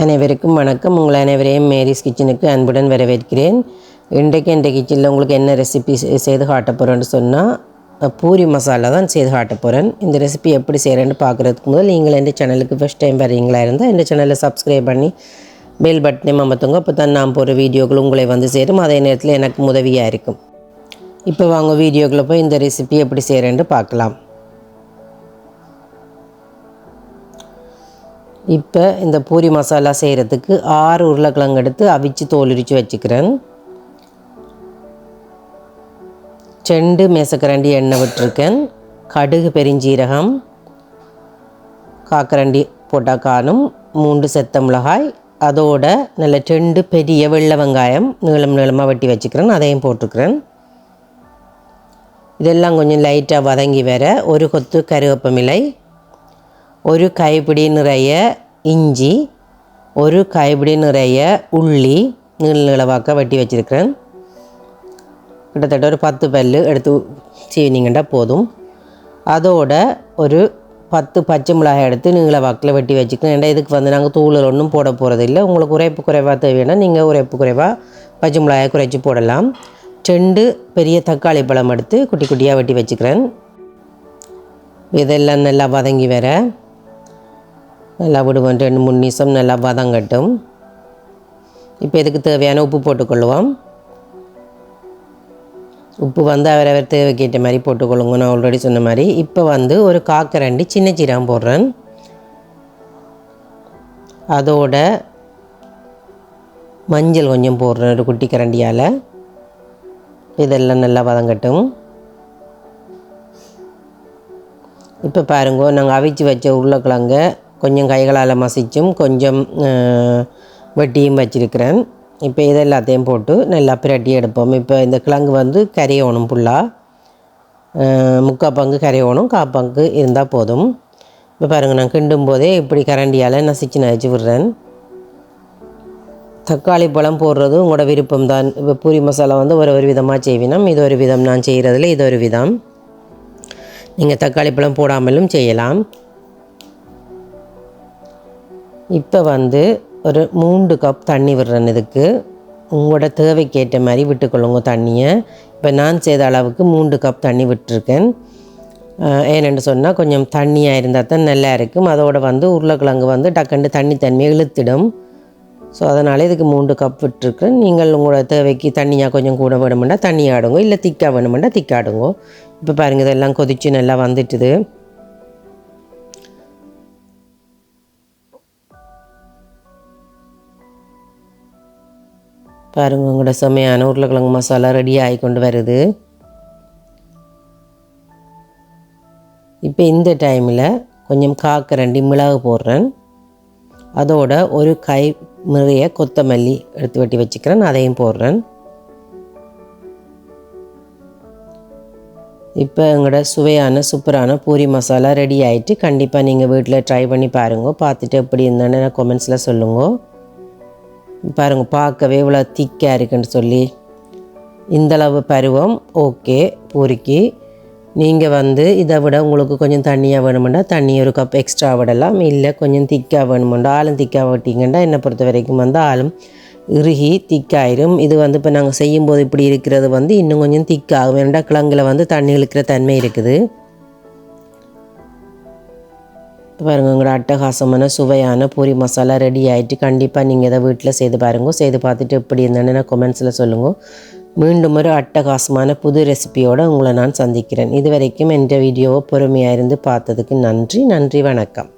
அனைவருக்கும் வணக்கம். உங்கள் அனைவரையும் மேரிஸ் கிச்சனுக்கு அன்புடன் வரவேற்கிறேன். இன்றைக்கு இந்த கிச்சனில் உங்களுக்கு என்ன ரெசிபி செய்து காட்ட போகிறேன்னு சொன்னால் பூரி மசாலா தான் செய்து காட்ட போகிறேன் இந்த ரெசிபி எப்படி செய்கிறேன்னு பார்க்குறதுக்கு முதல் நீங்கள் எந்த சேனலுக்கு ஃபஸ்ட் டைம் வரீங்களா இருந்தால் இந்த சேனலை சப்ஸ்கிரைப் பண்ணி பெல் பட்டனை அமர்த்துங்க. அப்போ தான் நான் போகிற வீடியோக்கள் உங்களை வந்து சேரும். அதே நேரத்தில் எனக்கு உதவியாக இருக்கும். இப்போ வாங்க வீடியோக்களை போய் இந்த ரெசிபி எப்படி செய்கிறேன்னு பார்க்கலாம். இப்போ இந்த பூரி மசாலா செய்கிறதுக்கு ஆறு உருளைக்கிழங்கு எடுத்து அவிச்சு தோல் வச்சுக்கிறேன். செண்டு மேசக்கரண்டி எண்ணெய் விட்டுருக்கேன். கடுகு பெருஞ்சீரகம் காக்கரண்டி போட்டால் காணும். மூன்று செத்த மிளகாய். அதோட நல்ல ரெண்டு பெரிய வெள்ளை வெங்காயம் நீளம் நீளமாக வெட்டி வச்சுக்கிறேன். அதையும் போட்டுக்கிறேன். இதெல்லாம் கொஞ்சம் லைட்டாக வதங்கி வர ஒரு கொத்து கருவேப்பமிலை ஒரு கைப்பிடி நிறைய இஞ்சி ஒரு கைப்பிடி நிறைய உள்ளி நீள நீளவாக்க வெட்டி வச்சுருக்கிறேன். கிட்டத்தட்ட ஒரு பத்து பல் எடுத்து சீவினீங்கன்னா போதும். அதோட ஒரு பத்து பச்சை மிளகாய் எடுத்து நீளவாக்கில் வெட்டி வச்சுக்கணும் ஏன்னா இதுக்கு வந்து நாங்கள் தூளில் ஒன்றும் போட போகிறதில்ல உங்களுக்கு உரைப்பு குறைவாக தேவைன்னா நீங்கள் உரைப்பு குறைவாக பச்சை மிளகாய் குறைச்சி போடலாம். ரெண்டு பெரிய தக்காளி பழம் எடுத்து குட்டி குட்டியாக வெட்டி வச்சுக்கிறேன். இதெல்லாம் நல்லா வதங்கி வர நல்லா விடுவோம். ரெண்டு மூணு நிமிஷம் நல்லா வதங்கட்டும் இப்போ இதுக்கு தேவையான உப்பு போட்டுக்கொள்வோம் உப்பு வந்து அவரவர் தேவைக்கேற்ற மாதிரி போட்டுக்கொள்ளுங்க. நான் ஆல்ரெடி சொன்ன மாதிரி. இப்போ வந்து ஒரு காக்கரண்டி சின்ன சீரகம் போடுறேன். அதோட மஞ்சள் கொஞ்சம் போடுறேன் ஒரு குட்டி கரண்டியால். இதெல்லாம் நல்லா வதங்கட்டும் இப்போ பாருங்க நாங்கள் அவிச்சு வச்ச உருளைக்கிழங்க கொஞ்சம் கைகளால் மசிச்சும் கொஞ்சம் வெட்டியும் வச்சிருக்கிறேன். இப்போ இது எல்லாத்தையும் போட்டு நல்லா பிரட்டி எடுப்போம். இப்போ இந்த கிழங்கு வந்து கரையணும் ஃபுல்லாக முக்கால் பங்கு கரையணும் கால் பங்கு இருந்தால் போதும். இப்போ பாருங்கள் நான் கிண்டும் போதே இப்படி கரண்டியால் நசிச்சு நசிச்சு விடுறேன். தக்காளி பழம் போடுறது உங்களோட விருப்பம் தான் இப்போ பூரி மசாலா வந்து ஒரு ஒரு விதமாக செய்வினோம். இது ஒரு விதம் நான் செய்கிறதுல இது ஒரு விதம். நீங்கள் தக்காளி பழம் போடாமலும் செய்யலாம். இப்போ வந்து ஒரு மூன்று கப் தண்ணி விடுறேன் இதுக்கு. உங்களோட தேவைக்கேற்ற மாதிரி விட்டுக்கொள்ளுங்க தண்ணியை. இப்போ நான் செய்த அளவுக்கு மூன்று கப் தண்ணி விட்டுருக்கேன். ஏனென்று சொன்னால் கொஞ்சம் தண்ணியாக இருந்தால் தான் நல்லா இருக்கும். அதோடு வந்து உருளைக்கிழங்கு வந்து டக்குண்டு தண்ணி தன்மையை இழுத்திடும். ஸோ அதனால் இதுக்கு மூன்று கப் விட்டுருக்கேன். நீங்கள் உங்களோட தேவைக்கு தண்ணியாக கொஞ்சம் கூட வேணுமெண்டா தண்ணி ஆடுங்க இல்லை திக்காக வேணுமெண்டா திக்காடுங்க. இப்போ பாருங்கள் இதெல்லாம் கொதித்து நல்லா வந்துட்டுது. பாருங்க உங்களோட செம்மையான உருளைக்கிழங்கு மசாலா ரெடி ஆகி கொண்டு வருது. இப்போ இந்த டைமில் கொஞ்சம் காக்கரண்டி மிளகு போடுறேன். அதோட ஒரு கை நிறைய கொத்தமல்லி எடுத்து வெட்டி வச்சுக்கிறேன் அதையும் போடுறேன். இப்போ எங்களோட சுவையான சூப்பரான பூரி மசாலா ரெடி ஆகிட்டு கண்டிப்பாக நீங்கள் வீட்டில் ட்ரை பண்ணி பாருங்க. பார்த்துட்டு எப்படி இருந்தேன்னு கொமெண்ட்ஸில் சொல்லுங்கள் பாருங்கள் பார்க்கவே இவ்வளோ திக்காக இருக்குன்னு சொல்லி. இந்தளவு பருவம் ஓகே பொறுக்கி. நீங்கள் வந்து இதை விட உங்களுக்கு கொஞ்சம் தண்ணியாக வேணுமெண்டா தண்ணி ஒரு கப் எக்ஸ்ட்ரா விடலாம். இல்லை கொஞ்சம் திக்காக வேணுமெண்டா ஆளும் திக்காக விட்டிங்கன்னா என்னை பொறுத்த வரைக்கும் வந்து ஆளும் இறுகி திக்காயிரும். இது வந்து இப்போ நாங்கள் செய்யும்போது இப்படி இருக்கிறது வந்து இன்னும் கொஞ்சம் திக்காகும். ஏன்னா கிழங்குல வந்து தண்ணி இழுக்கிற தன்மை இருக்குது. பாருங்கள் உங்களோட அட்டகாசமான சுவையான பூரி மசாலா ரெடி ஆகிட்டு கண்டிப்பாக நீங்கள் இதை வீட்டில் செய்து பாருங்க. செய்து பார்த்துட்டு எப்படி இருந்தேன்னு கொமெண்ட்ஸில் சொல்லுங்கள் மீண்டும் ஒரு அட்டகாசமான புது ரெசிபியோடு உங்களை நான் சந்திக்கிறேன். இது வரைக்கும் என்ற வீடியோவை பொறுமையாக இருந்து பார்த்ததுக்கு நன்றி. நன்றி வணக்கம்.